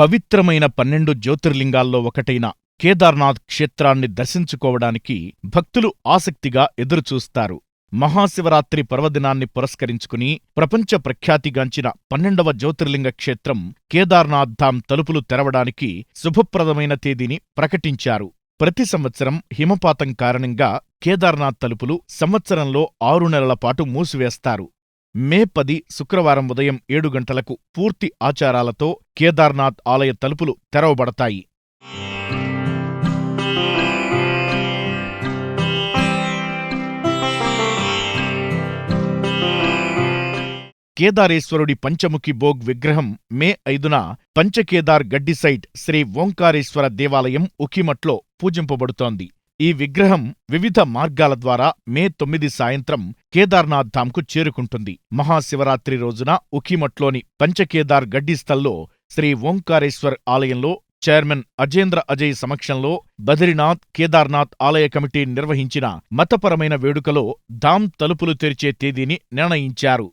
పవిత్రమైన పన్నెండు జ్యోతిర్లింగాల్లో ఒకటైన కేదార్నాథ్ క్షేత్రాన్ని దర్శించుకోవడానికి భక్తులు ఆసక్తిగా ఎదురుచూస్తారు. మహాశివరాత్రి పర్వదినాన్ని పురస్కరించుకుని ప్రపంచ ప్రఖ్యాతిగాంచిన పన్నెండవ జ్యోతిర్లింగ క్షేత్రం కేదార్నాథ్ ధామ్ తలుపులు తెరవడానికి శుభప్రదమైన తేదీని ప్రకటించారు. ప్రతి సంవత్సరం హిమపాతం కారణంగా కేదార్నాథ్ తలుపులు సంవత్సరంలో ఆరు నెలల పాటు మూసివేస్తారు. మే పది శుక్రవారం ఉదయం ఏడు గంటలకు పూర్తి ఆచారాలతో కేదార్నాథ్ ఆలయ తలుపులు తెరవబడతాయి. కేదారేశ్వరుడి పంచముఖి భోగ్ విగ్రహం మే ఐదున పంచకేదార్ గడ్డి సైట్ శ్రీ ఓంకారేశ్వర దేవాలయం ఉఖిమట్లో పూజింపబడుతోంది. ఈ విగ్రహం వివిధ మార్గాల ద్వారా మే తొమ్మిది సాయంత్రం కేదార్నాథ్ ధామ్కు చేరుకుంటుంది. మహాశివరాత్రి రోజున ఉఖిమట్లోని పంచకేదార్ గడ్డిస్థల్లో శ్రీ ఓంకారేశ్వర్ ఆలయంలో చైర్మన్ అజేంద్ర అజయ్ సమక్షంలో బద్రీనాథ్ కేదార్నాథ్ ఆలయ కమిటీ నిర్వహించిన మతపరమైన వేడుకలో ధామ్ తలుపులు తెరిచే తేదీని నిర్ణయించారు.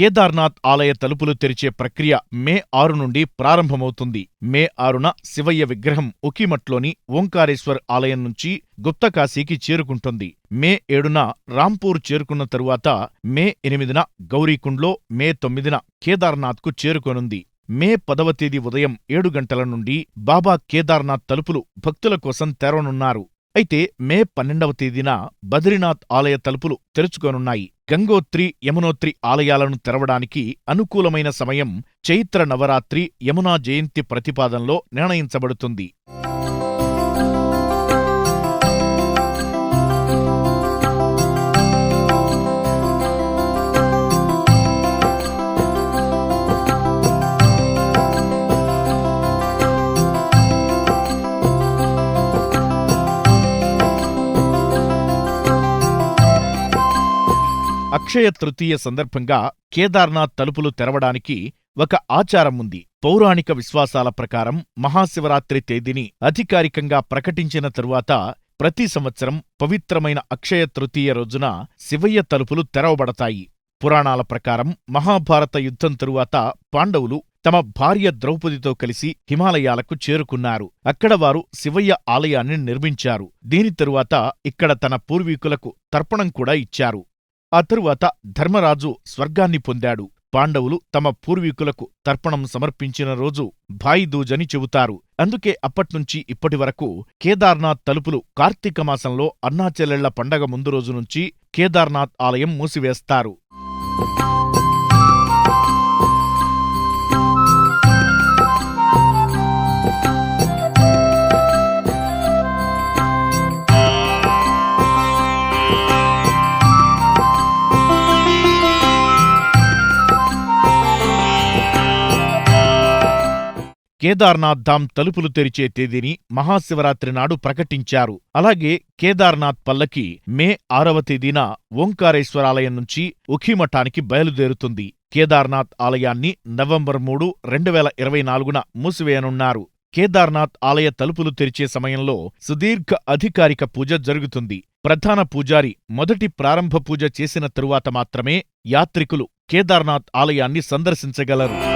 కేదార్నాథ్ ఆలయ తలుపులు తెరిచే ప్రక్రియ మే ఆరు నుండి ప్రారంభమవుతుంది. మే ఆరున శివయ్య విగ్రహం ఉకిమట్లోని ఓంకారేశ్వర్ ఆలయం నుంచి గుప్తకాశీకి చేరుకుంటుంది. మే ఏడున రాంపూర్ చేరుకున్న తరువాత మే ఎనిమిదిన గౌరీకుండ్లో మే తొమ్మిదిన కేదార్నాథ్కు చేరుకోనుంది. మే పదవ తేదీ ఉదయం ఏడు గంటల నుండి బాబా కేదార్నాథ్ తలుపులు భక్తుల కోసం తెరవనున్నారు. అయితే మే పన్నెండవ తేదీన బద్రీనాథ్ ఆలయ తలుపులు తెరుచుకోనున్నాయి. గంగోత్రి యమునోత్రి ఆలయాలను తెరవడానికి అనుకూలమైన సమయం చైత్ర నవరాత్రి యమునా జయంతి ప్రతిపాదనలో నిర్ణయించబడుతుంది. అక్షయ తృతీయ సందర్భంగా కేదార్నాథ్ తలుపులు తెరవడానికి ఒక ఆచారం ఉంది. పౌరాణిక విశ్వాసాల ప్రకారం మహాశివరాత్రి తేదీని అధికారికంగా ప్రకటించిన తరువాత ప్రతి సంవత్సరం పవిత్రమైన అక్షయ తృతీయ రోజున శివయ్య తలుపులు తెరవబడతాయి. పురాణాల ప్రకారం మహాభారత యుద్ధం తరువాత పాండవులు తమ భార్య ద్రౌపదితో కలిసి హిమాలయాలకు చేరుకున్నారు. అక్కడ వారు శివయ్య ఆలయాన్ని నిర్మించారు. దీని తరువాత ఇక్కడ తన పూర్వీకులకు తర్పణం కూడా ఇచ్చారు. ఆ తరువాత ధర్మరాజు స్వర్గాన్ని పొందాడు. పాండవులు తమ పూర్వీకులకు తర్పణం సమర్పించిన రోజు భాయిదూజని చెబుతారు. అందుకే అప్పట్నుంచి ఇప్పటివరకు కేదార్నాథ్ తలుపులు కార్తీక మాసంలో అన్నాచెల్లెళ్ళ పండగ ముందు రోజు నుంచి కేదార్నాథ్ ఆలయం మూసివేస్తారు. కేదార్నాథ్ ధామ్ తలుపులు తెరిచే తేదీని మహాశివరాత్రి నాడు ప్రకటించారు. అలాగే కేదార్నాథ్ పల్లకి మే ఆరవ తేదీన ఓంకారేశ్వరాలయం నుంచి ఉఖీమఠానికి బయలుదేరుతుంది. కేదార్నాథ్ ఆలయాన్ని నవంబర్ మూడు రెండు వేల ఇరవై నాలుగున మూసివేయనున్నారు. కేదార్నాథ్ ఆలయ తలుపులు తెరిచే సమయంలో సుదీర్ఘ అధికారిక పూజ జరుగుతుంది. ప్రధాన పూజారి మొదటి ప్రారంభ పూజ చేసిన తరువాత మాత్రమే యాత్రికులు కేదార్నాథ్ ఆలయాన్ని సందర్శించగలరు.